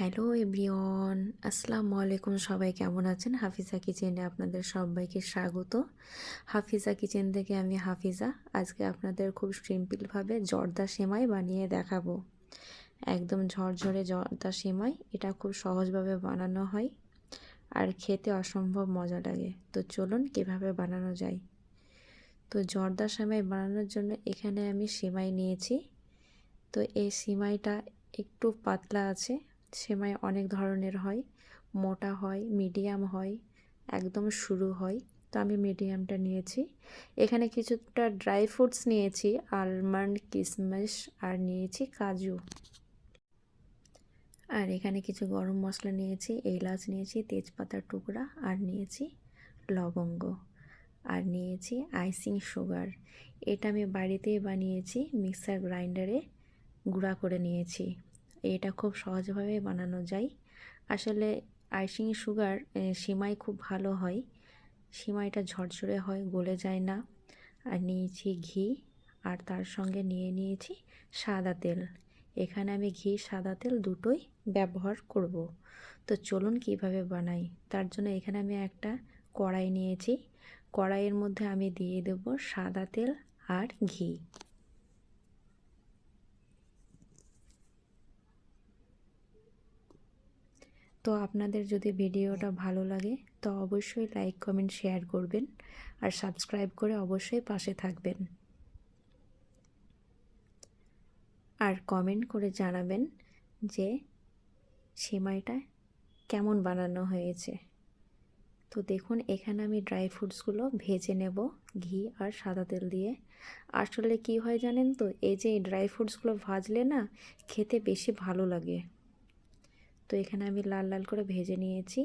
Hello everyone আসসালামু আলাইকুম সবাই কেমন আছেন? হাফিজা কিচেনে আপনাদের সবাইকে স্বাগত। হাফিজা কিচেন থেকে আমি হাফিজা। আজকে আপনাদের খুব সিম্পলভাবে জর্দা সেমাই বানিয়ে দেখাবো। একদম ঝরঝরে জর্দা সেমাই, এটা খুব সহজভাবে বানানো হয় আর খেতে অসম্ভব মজা লাগে। তো চলুন কীভাবে বানানো যায়। তো জর্দা সেমাই বানানোর জন্য এখানে আমি সেমাই নিয়েছি। তো এই সেমাইটা একটু পাতলা আছে সেমাই অনেক ধরনের হয়। মোটা হয় মিডিয়াম হয়, একদম শুরু হয়। তো আমি মিডিয়ামটা নিয়েছি। এখানে কিছুটা ড্রাই ফ্রুটস নিয়েছি আলমন্ড কিশমিশ আর নিয়েছি কাজু। আর এখানে কিছু গরম মশলা নিয়েছি, এলাচ নিয়েছি, তেজপাতার টুকরা, আর নিয়েছি লবঙ্গ। আর নিয়েছি আইসিং সুগার এটা আমি বাড়িতেই বানিয়েছি মিক্সার গ্রাইন্ডারে গুঁড়া করে নিয়েছি। এটা খুব সহজভাবে বানানো যায়। আসলে আইসিং সুগার সিমাই খুব ভালো হয়। সিমাইটা ঝরঝরে হয়, গলে যায় না। আর নিয়েছি ঘি, আর তার সঙ্গে নিয়ে নিয়েছি সাদা তেল। এখানে আমি ঘি, সাদা তেল দুটোই ব্যবহার করব। তো চলুন কীভাবে বানাই? তার জন্য এখানে আমি একটা কড়াই নিয়েছি। কড়াইয়ের মধ্যে আমি দিয়ে দেব সাদা তেল আর ঘি। তো আপনাদের যদি ভিডিওটা ভালো লাগে, তো অবশ্যই লাইক কমেন্ট শেয়ার করবেন আর সাবস্ক্রাইব করে অবশ্যই পাশে থাকবেন। আর কমেন্ট করে জানাবেন যে সেমাইটা কেমন বানানো হয়েছে। তো দেখুন, এখানে আমি ড্রাই ফ্রুটসগুলো ভেজে নেব ঘি আর সাদা তেল দিয়ে। আসলে কি হয় জানেন তো, এই যে ড্রাই ফ্রুটসগুলো ভাজলে না খেতে বেশি ভালো লাগে। তো এখানে আমি লাল লাল করে ভেজে নিয়েছি।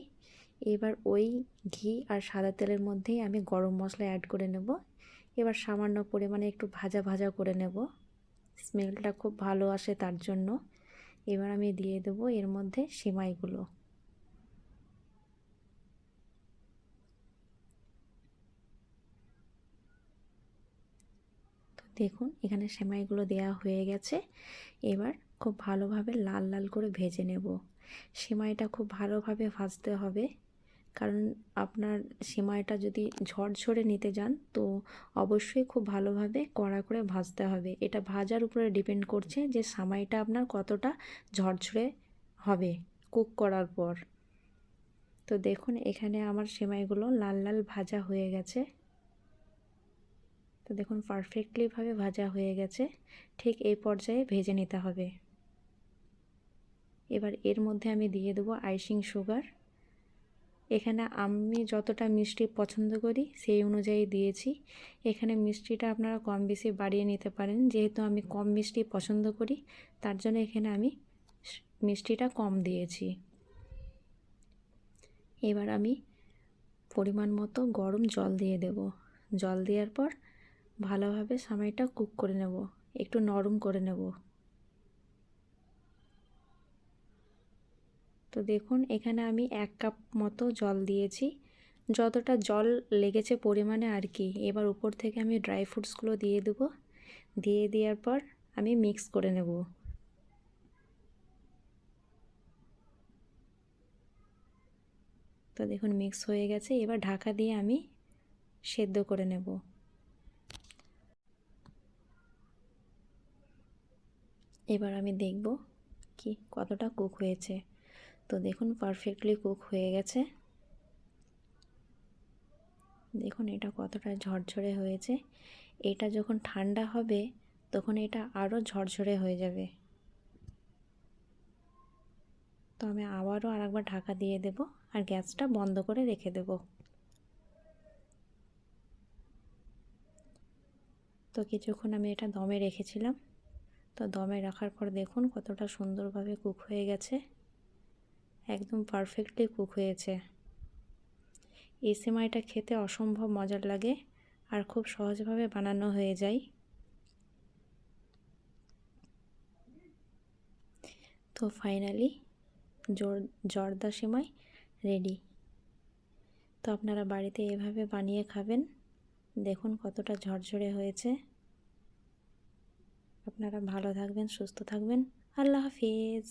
এবার ওই ঘি আর সাদা তেলের মধ্যেই আমি গরম মশলা অ্যাড করে নেব। এবার সামান্য পরিমাণে একটু ভাজা ভাজা করে নেব। স্মেলটা খুব ভালো আসে তার জন্য। এবার আমি দিয়ে দেব এর মধ্যে সিমাইগুলো। দেখুন, এখানে সেমাইগুলো দেয়া হয়ে গেছে। এবার খুব ভালোভাবে লাল লাল করে ভেজে নেব। সেমাইটা খুব ভালোভাবে ভাজতে হবে। কারণ আপনার সেমাইটা যদি ঝরঝরে নিতে যান, তো অবশ্যই খুব ভালোভাবে কড়া করে ভাজতে হবে। এটা ভাজার উপরে ডিপেন্ড করছে যে সেমাইটা আপনার কতটা ঝরঝরে হবে কুক করার পর। তো দেখুন, এখানে আমার সেমাইগুলো লাল লাল ভাজা হয়ে গেছে। তো দেখুন, পারফেক্টলিভাবে ভাজা হয়ে গেছে। ঠিক এই পর্যায়ে ভেজে নিতে হবে। এবার এর মধ্যে আমি দিয়ে দেবো আইসিং সুগার। এখানে আমি যতটা মিষ্টি পছন্দ করি সেই অনুযায়ী দিয়েছি। এখানে মিষ্টিটা আপনারা কম বেশি বাড়িয়ে নিতে পারেন। যেহেতু আমি কম মিষ্টি পছন্দ করি, তার জন্য এখানে আমি মিষ্টিটা কম দিয়েছি। এবার আমি পরিমাণ মতো গরম জল দিয়ে দেব। জল দেওয়ার পর ভালোভাবে সামাইটা কুক করে নেব। একটু নরম করে নেব। তো দেখুন, এখানে আমি এক কাপ মতো জল দিয়েছি। যতটা জল লেগেছে পরিমাণে আর কি। এবার উপর থেকে আমি ড্রাই ফ্রুটসগুলো দিয়ে দেব। দিয়ে দেওয়ার পর আমি মিক্স করে নেব। তো দেখুন, মিক্স হয়ে গেছে। এবার ঢাকা দিয়ে আমি সেদ্ধ করে নেব। এবার আমি দেখব কি, কতটা কুক হয়েছে। তো দেখুন পারফেক্টলি কুক হয়ে গেছে। দেখুন, এটা কতটা ঝরঝরে হয়েছে। এটা যখন ঠান্ডা হবে, তখন এটা আরও ঝরঝরে হয়ে যাবে। তো আমি আবারও আরেকবার ঢাকা দিয়ে দেব আর গ্যাসটা বন্ধ করে রেখে দেব। তো কিছুক্ষণ আমি এটা দমে রেখেছিলাম। তো দমে রাখার পর দেখুন, কতটা সুন্দরভাবে কুক হয়ে গেছে। একদম পারফেক্টলি কুক হয়েছে। এই সেমাইটা খেতে অসম্ভব মজার লাগে, আর খুব সহজভাবে বানানো হয়ে যায়। তো ফাইনালি জর্দা সেমাই রেডি তো আপনারা বাড়িতে এভাবে বানিয়ে খাবেন, দেখুন কতটা ঝরঝরে হয়েছে। আপনারা ভালো থাকবেন, সুস্থ থাকবেন, আল্লাহ হাফিজ।